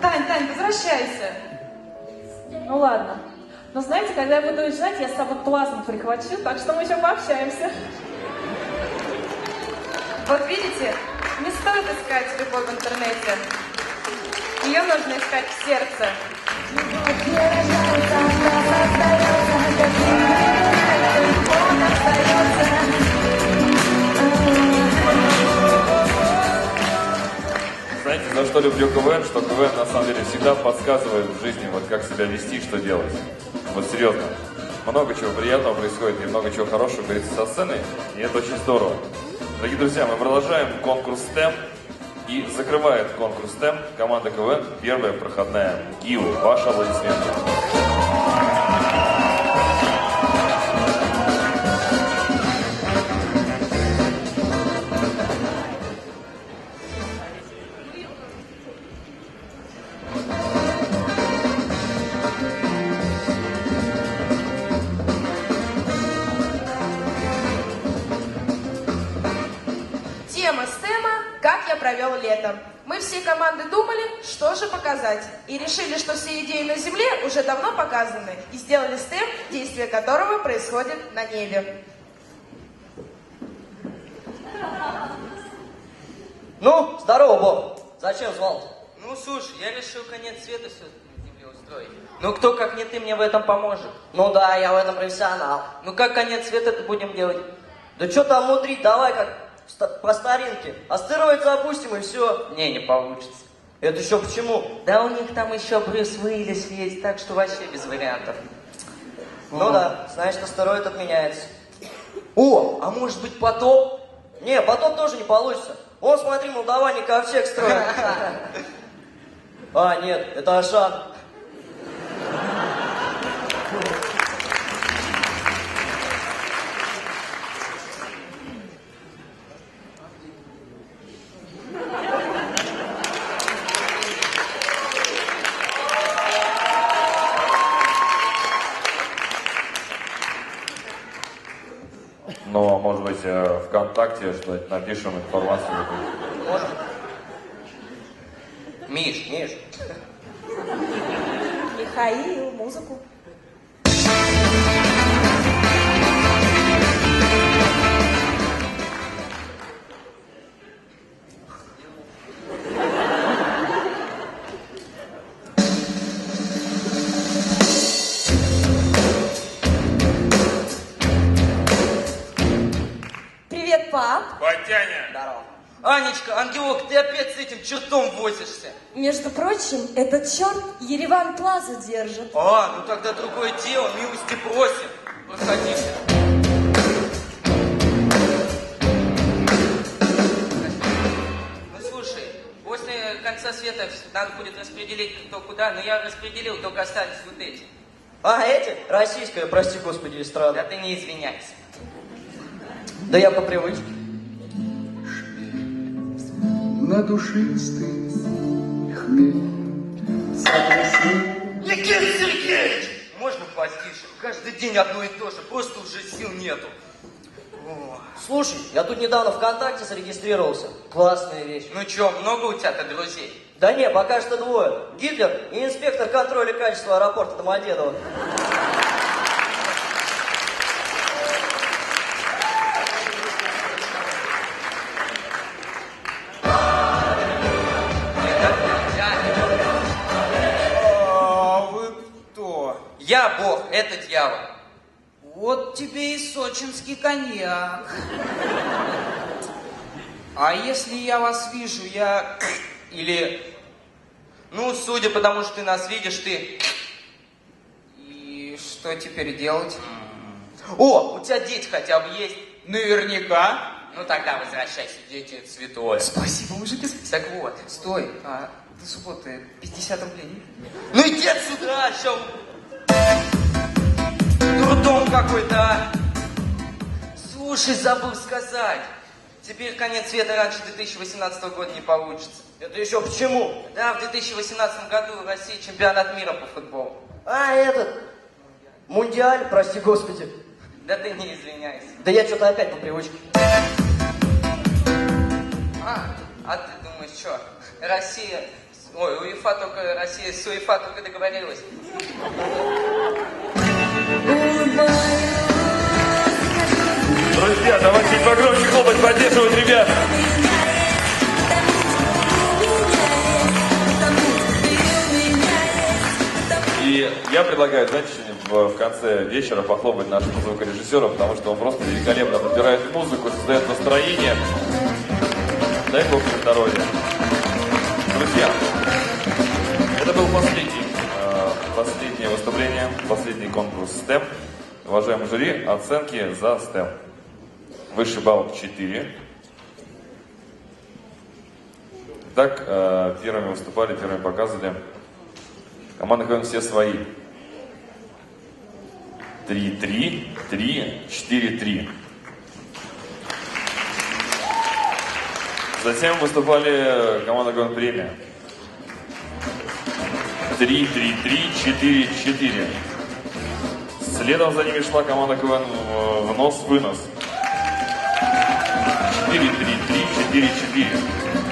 Тань, Тань, возвращайся. Ну ладно. Но знаете, когда я буду уезжать, я с собой плазму прихвачу, так что мы еще пообщаемся. Вот видите, не стоит искать любовь в интернете. Ее нужно искать в сердце. Что люблю КВН? Что КВН на самом деле всегда подсказывает в жизни, вот как себя вести, что делать. Вот серьезно. Много чего приятного происходит и много чего хорошего говорится со сцены, и это очень здорово. Дорогие друзья, мы продолжаем конкурс ТЭМ. И закрывает конкурс ТЭМ команда КВН первая проходная ГИУ. Ваши аплодисменты. Показать. И решили, что все идеи на Земле уже давно показаны. И сделали стем, действие которого происходит на небе. Ну, здорово, Боб. Зачем звал? Ну, слушай, я решил конец света все на земле устроить. Ну, кто, как не ты, мне в этом поможет? Ну да, я в этом профессионал. Ну, как конец света это будем делать? Да что там мудрить, давай как по старинке. Астероид запустим и все. Не, не получится. Это еще почему? Да у них там еще Брюс Уиллис есть, так что вообще без вариантов. Ну да, значит астероид отменяется. О, а может быть потоп? Не, потом тоже не получится. Вон, смотри, молдаване ковчег строят. А, нет, это Ашан. ВКонтакте что-нибудь напишем информацию. Можем? Миш, Миш. Михаил, музыку. Анечка, ангелок, ты опять с этим чертом возишься. Между прочим, этот черт Ереван Плаза держит. А, ну тогда другое дело, милости просим. Проходите. Ну слушай, после конца света надо будет распределить кто куда, но я распределил, только остались вот эти. А, эти? Российская, прости господи, Да эстрада. ты не извиняйся. Да я по привычке. На душистый хмель. Никита Сергеевич! Можно потише? Каждый день одно и то же, просто уже сил нету. О, Слушай, я тут недавно ВКонтакте зарегистрировался. Классная вещь. Ну чё, много у тебя-то друзей? Да не, пока что двое. Гитлер и инспектор контроля качества аэропорта Домодедово. Я бог, это дьявол. Вот тебе и сочинский коньяк. А если я вас вижу, я... Или, ну, судя по тому, что ты нас видишь, ты... И что теперь делать? О, у тебя дети хотя бы есть. Наверняка. Ну тогда возвращайся, дети святое. Спасибо, мужик. Так вот. Стой, а до субботы 50 рублей? Ну иди отсюда, еще... Дурдом какой-то, а. Слушай, забыл сказать. Теперь конец света раньше 2018 года не получится. Это еще почему? Да, в 2018 году в России чемпионат мира по футболу. А, этот... Мундиаль, прости господи. Да ты не извиняйся. Да я что-то опять по привычке. А, а ты думаешь, что, Россия Ой, УЕФА только, Россия с УЕФА только договорилась. Друзья, давайте погромче хлопать, поддерживать ребят. И я предлагаю, знаете, в, конце вечера похлопать нашему звукорежиссеру, потому что он просто великолепно подбирает музыку, создает настроение. Дай Бог здоровья. Друзья, это был последний, выступление, последний конкурс STEM. Уважаемый жюри, оценки за STEM. Высший балл 4. Так, э, первыми выступали, первыми показывали. Команда КВН все свои. 3-3, 3, 4-3. Затем выступали команда КВН премия. 3-3-3, 4-4. Следом за ними шла команда КВН в- внос-вынос. 4-3-3, 4-4.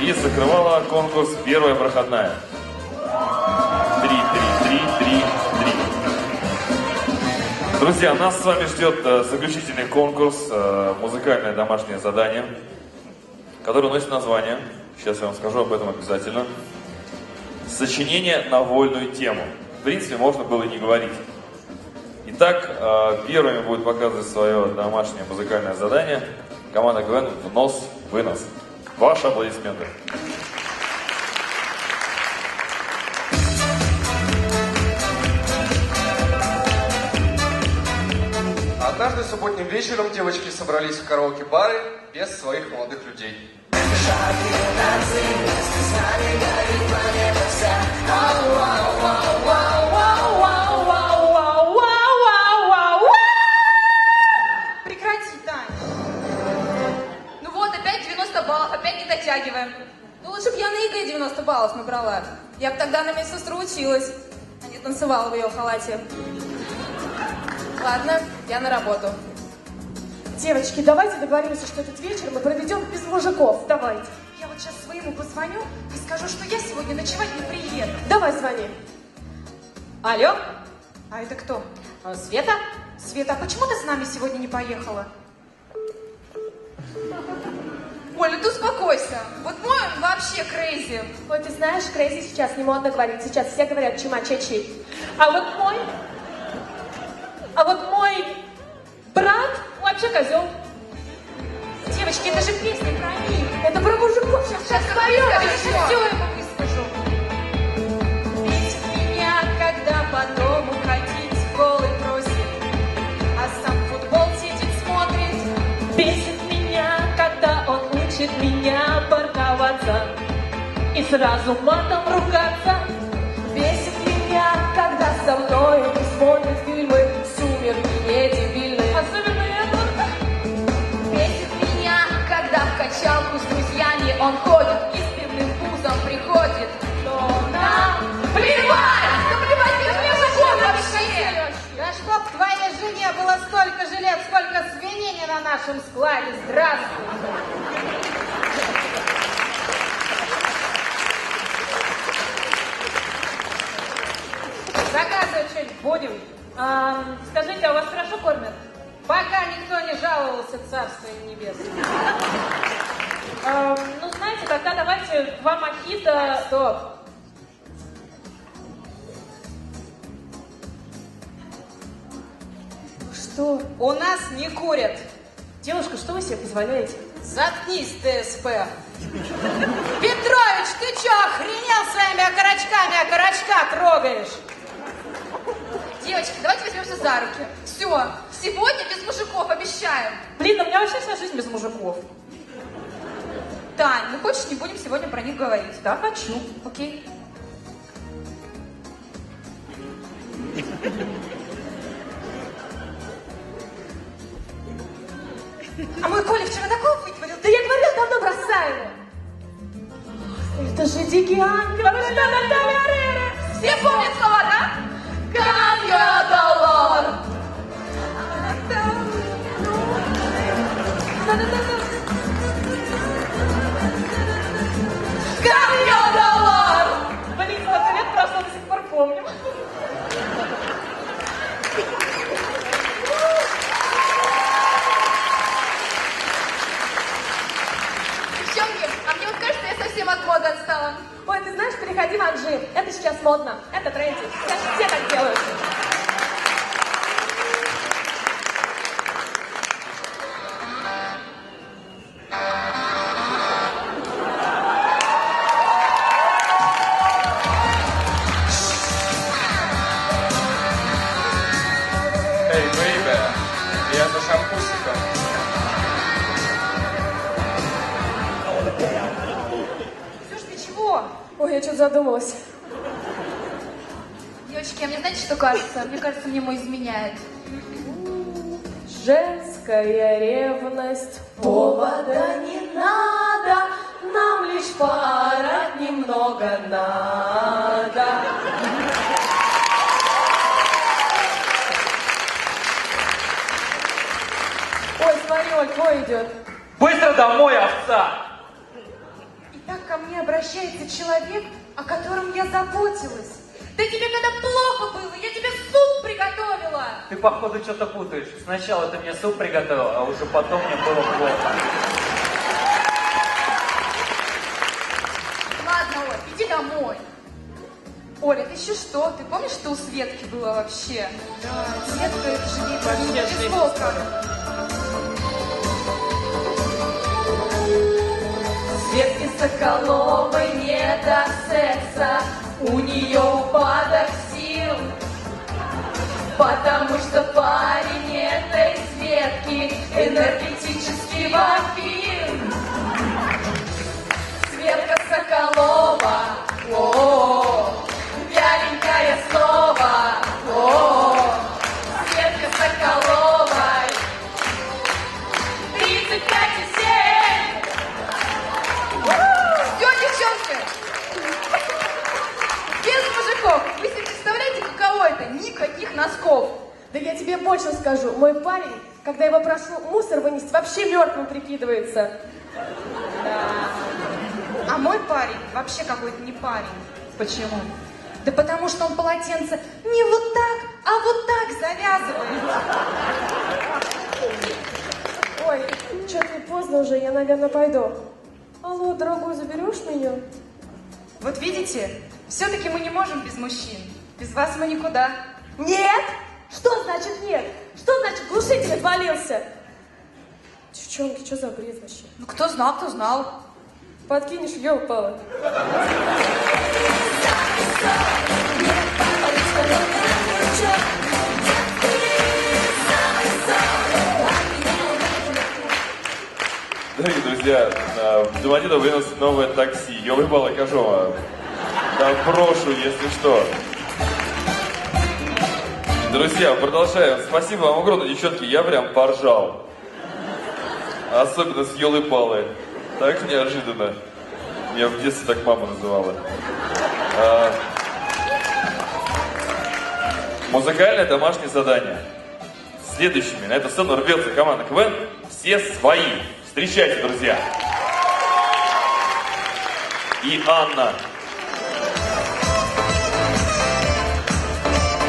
И закрывала конкурс первая проходная. 3-3-3-3-3. Друзья, нас с вами ждет э, заключительный конкурс, э, музыкальное домашнее задание, которое носит название, сейчас я вам скажу об этом обязательно, сочинение на вольную тему. В принципе, можно было и не говорить. Итак, э, первыми будет показывать свое домашнее музыкальное задание команда КВН «Внос-вынос». Ваши аплодисменты. Однажды субботним вечером девочки собрались в караоке-бары без своих молодых людей. Прекрати. Ну вот, опять 90 баллов, опять не дотягиваем. Ну лучше бы я на ЕГЭ 90 баллов набрала. Я бы тогда на медсестру училась, а не танцевала в ее халате. Ладно, я на работу. Девочки, давайте договоримся, что этот вечер мы проведем без мужиков. Давайте. Я вот сейчас своему позвоню и скажу, что я сегодня ночевать не приеду. Давай звони. Алло, А это кто? а, Света? Света, а почему ты с нами сегодня не поехала? Оля, ты успокойся. Вот мой он вообще крейзи. Ой, ты знаешь, Крейзи сейчас не модно говорить. Сейчас все говорят чума чечи. А вот мой... А вот мой вообще козел. Девочки, это же песня про них. Это про мужиков. Сейчас, Сейчас споем, я сейчас все ему выскажу. Бесит меня, когда по дому ходить голый просит, а сам футбол сидит, смотрит. Бесит меня, когда он учит меня парковаться и сразу матом ругаться. Бесит меня, когда со мной не смотрит фильмы «Сумерки не плевать! Да плевать, ты мне закон вообще! Да чтоб твоей жене было столько же лет, сколько свинини на нашем складе. Здравствуй. Заказывать что-нибудь будем. А, скажите, а вас хорошо кормят? Пока никто не жаловался, царство им небесное. А, ну, знаете, тогда давайте два мохито... Стоп. Что? У нас не курят. Девушка, что вы себе позволяете? Заткнись, ТСП. Петрович, ты чё, охренел своими окорочками, окорочка трогаешь? Девочки, давайте возьмемся за руки. Все, сегодня без мужиков, обещаем. Блин, у меня вообще вся жизнь без мужиков. Тань, ну хочешь, не будем сегодня про них говорить? Да, хочу. Окей. А мой Коля вчера такого вытворил. Да я говорила, давно бросаю его. Это же дикий ангел. Наталья Арера. Все помнят слова, Девочки, а мне знаете, что кажется? Мне кажется, мне мой изменяет. Женская ревность, повода не надо, нам лишь поорать немного надо. Ой, смотри, Оль, твой идет. Быстро домой, овца! И так ко мне обращается человек, о котором я заботилась. Да тебе когда плохо было, я тебе суп приготовила. Ты, походу, что-то путаешь. Сначала ты мне суп приготовил, а уже потом мне было плохо. Ладно, Оль, иди домой. Оля, это еще что? Ты помнишь, что у Светки было вообще? Да, Светка, это же ей волка. Светке Соколовой не до секса, у нее упадок сил. Потому что парень этой Светки энергетический вампир. Светка Соколова, о, скажу, мой парень, когда его прошу мусор вынести, вообще мертвым прикидывается. А мой парень вообще какой-то не парень. Почему? Да потому что он полотенце не вот так, а вот так завязывает. Ой, что-то поздно уже, я, наверное, пойду. Алло, дорогой, заберешь меня? Вот видите, все-таки мы не можем без мужчин. Без вас мы никуда. Нет? Что значит нет? Что значит глушитель отвалился? Девчонки, что за бред вообще? Ну, кто знал, кто знал. Подкинешь, я упала. Дорогие друзья, а, в Домодедово вынес новое такси. Я выпала Кожова. Да брошу, если что. Друзья, продолжаем. Спасибо вам огромное, девчонки. Я прям поржал. Особенно с елы палы. Так неожиданно. Меня в детстве так мама называла. А, музыкальное домашнее задание. Следующими на эту сцену рвется команда КВН «Все свои». Встречайте, друзья. И Анна